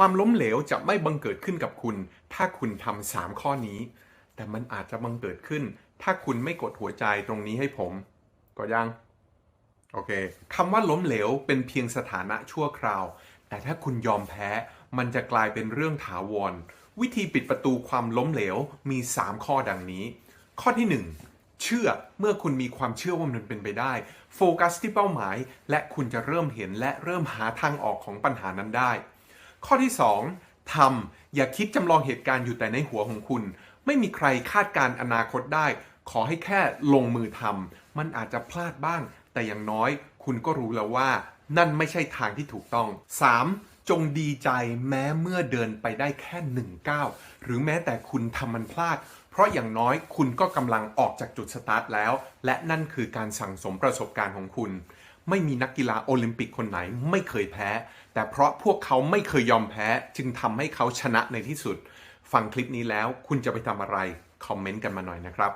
ความล้มเหลวจะไม่บังเกิดขึ้นกับคุณ ถ้าคุณทำสามข้อนี้ แต่มันอาจจะบังเกิดขึ้น ถ้าคุณไม่กดหัวใจตรงนี้ให้ผม ก็ยังโอเคคำว่าล้มเหลวเป็นเพียงสถานะชั่วคราว แต่ถ้าคุณยอมแพ้ มันจะกลายเป็นเรื่องถาวร วิธีปิดประตูความล้มเหลวมี 3 ข้อดังนี้ ข้อที่ 1 เชื่อเมื่อคุณมีความเชื่อว่ามันเป็นไปได้ โฟกัสที่เป้าหมาย และคุณจะเริ่มเห็นและเริ่มหาทางออกของปัญหานั้นได้ ข้อที่ 2ทำอย่าคิดจำลองเหตุการณ์อยู่แต่ในหัวของคุณ ไม่มีใครคาดการณ์อนาคตได้ ขอให้แค่ลงมือทำมันอาจจะพลาดบ้าง แต่อย่างน้อยคุณก็รู้แล้วว่า นั่นไม่ใช่ทางที่ถูกต้อง 3. จงดีใจแม้เมื่อเดินไปได้แค่หนึ่งก้าวหรือแม้แต่คุณทำมันพลาด เพราะอย่างน้อยคุณก็กำลังออกจากจุดสตาร์ทแล้ว และนั่นคือการสั่งสมประสบการณ์ของคุณ ไม่มีนักกีฬาโอลิมปิกคนไหนไม่เคยแพ้ แต่เพราะพวกเขาไม่เคยยอมแพ้ จึงทำให้เขาชนะในที่สุด ฟังคลิปนี้แล้วคุณจะไปทำอะไร คอมเมนต์กันมาหน่อยนะครับ